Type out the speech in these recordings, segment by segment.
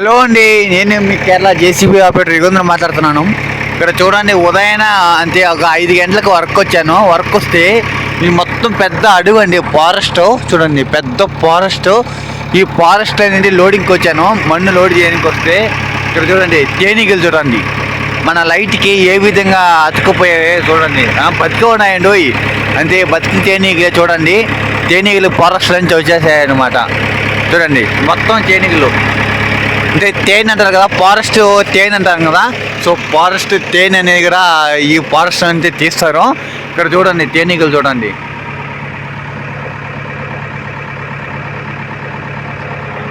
Hello అండి నేను మీ కేరళ జేసీబీ ఆపరేటర్ యుగంధర్ మాట్లాడుతున్నాను. ఇక్కడ చూడండి ఉదయాన అంతే ఒక ఐదు గంటలకు వర్క్ వచ్చాను. వర్క్ వస్తే ఈ మొత్తం పెద్ద అడవి అండి ఫారెస్ట్. చూడండి పెద్ద ఫారెస్ట్. ఈ ఫారెస్ట్ అనేది లోడింగ్కి వచ్చాను. మన్ను లోడ్ చేయడానికి వస్తే ఇక్కడ చూడండి తేనీగలు చూడండి. మన లైట్కి ఏ విధంగా అతుకుపోయాయి చూడండి. బతికున్నాయండి బతికి ఉన్నాయండి ఓయ్. అంతే బతికి తేనీగలు చూడండి. తేనీగలు ఫారెస్ట్ నుంచి వచ్చేసాయన్నమాట. చూడండి మొత్తం తేనీగలు. అంటే తేనె అంటారు కదా ఫారెస్ట్ తేనె అంటారు కదా. సో ఫారెస్ట్ తేనె అనేది కూడా ఈ ఫారెస్ట్ అనేది తీస్తారు. ఇక్కడ చూడండి తేనీగలు చూడండి.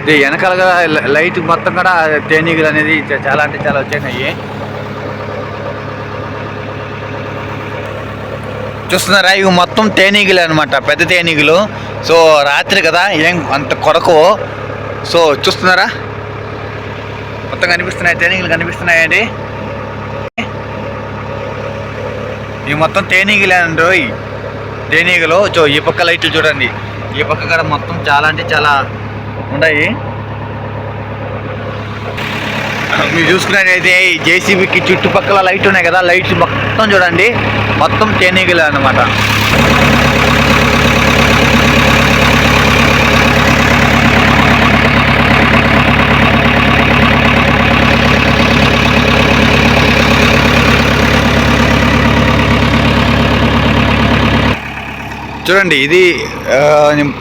ఇది వెనకాల కదా లైట్ మొత్తం కూడా తేనీగలు అనేది చాలా అంటే చాలా వచ్చాయి చూస్తున్నారా ఇవి మొత్తం తేనీగలు అనమాట పెద్ద తేనీగలు. సో రాత్రి కదా ఏం అంత కొరకు సో చూస్తున్నారా? మొత్తం కనిపిస్తున్నాయి తేనీగలు కనిపిస్తున్నాయండి. ఇవి మొత్తం తేనీగలే అండి తేనీగలు చో ఈ పక్క లైట్లు చూడండి. ఈ పక్క కూడా మొత్తం చాలా అంటే చాలా ఉన్నాయి. మీరు చూసుకున్నట్టయితే జేసీబీకి చుట్టుపక్కల లైట్ ఉన్నాయి కదా లైట్స్ మొత్తం చూడండి. మొత్తం తేనీగలే అన్నమాట. చూడండి ఇది ఆ,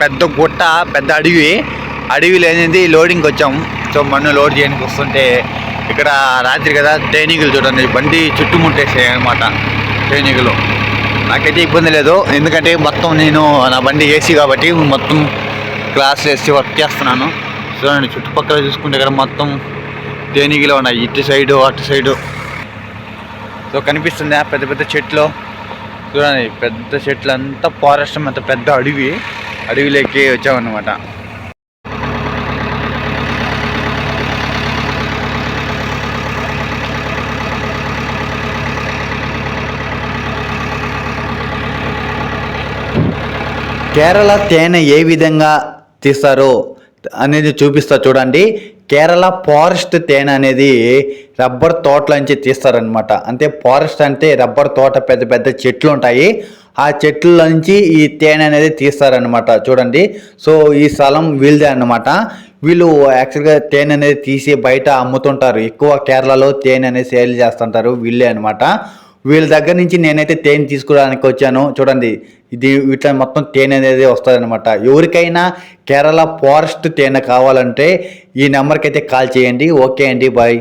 పెద్ద గుట్ట పెద్ద అడవి. అడవిలో అనేది లోడింగ్కి వచ్చాం. సో మన్ను లోడ్ చేయడానికి వస్తుంటే ఇక్కడ రాత్రి కదా తేనీగలు చూడండి. బండి చుట్టుముట్టేసాయి అనమాట తేనీగలు నాకైతే ఇబ్బంది లేదు. ఎందుకంటే మొత్తం నేను నా బండి ఏసీ కాబట్టి మొత్తం గ్లాస్ వేసి వర్క్ చేస్తున్నాను. చూడండి చుట్టుపక్కల చూసుకుంటే ఇక్కడ మొత్తం తేనీగలు ఉన్నాయి. ఇటు సైడు అటు సైడు. సో కనిపిస్తుంది? పెద్ద పెద్ద చెట్లు. చూడండి పెద్ద చెట్లు అంతా ఫారెస్ట్ అంత పెద్ద అడవి. అడవిలోకి వచ్చామన్నమాట. కేరళ తేనె ఏ విధంగా తీస్తారో అనేది చూపిస్తా చూడండి. కేరళ ఫారెస్ట్ తేనె అనేది రబ్బర్ తోటల నుంచి తీస్తారనమాట అంటే ఫారెస్ట్ అంటే రబ్బర్ తోట పెద్ద పెద్ద చెట్లు ఉంటాయి ఆ చెట్ల నుంచి ఈ తేనె అనేది తీస్తారనమాట చూడండి. సో ఈ స్థలం వీళ్ళదే అన్నమాట. వీళ్ళు యాక్చువల్గా తేనె అనేది తీసి బయట అమ్ముతుంటారు. ఎక్కువ కేరళలో తేనె అనేది సేల్ చేస్తుంటారు వీళ్ళే అనమాట వీళ్ళ దగ్గర నుంచి నేనైతే తేనె తీసుకోవడానికి వచ్చాను. చూడండి. ఇది వీటిలో మొత్తం తేనె అనేది వస్తుందన్నమాట. ఎవరికైనా కేరళ ఫారెస్ట్ తేనె కావాలంటే ఈ నెంబర్కి అయితే కాల్ చేయండి. ఓకే అండి బాయ్.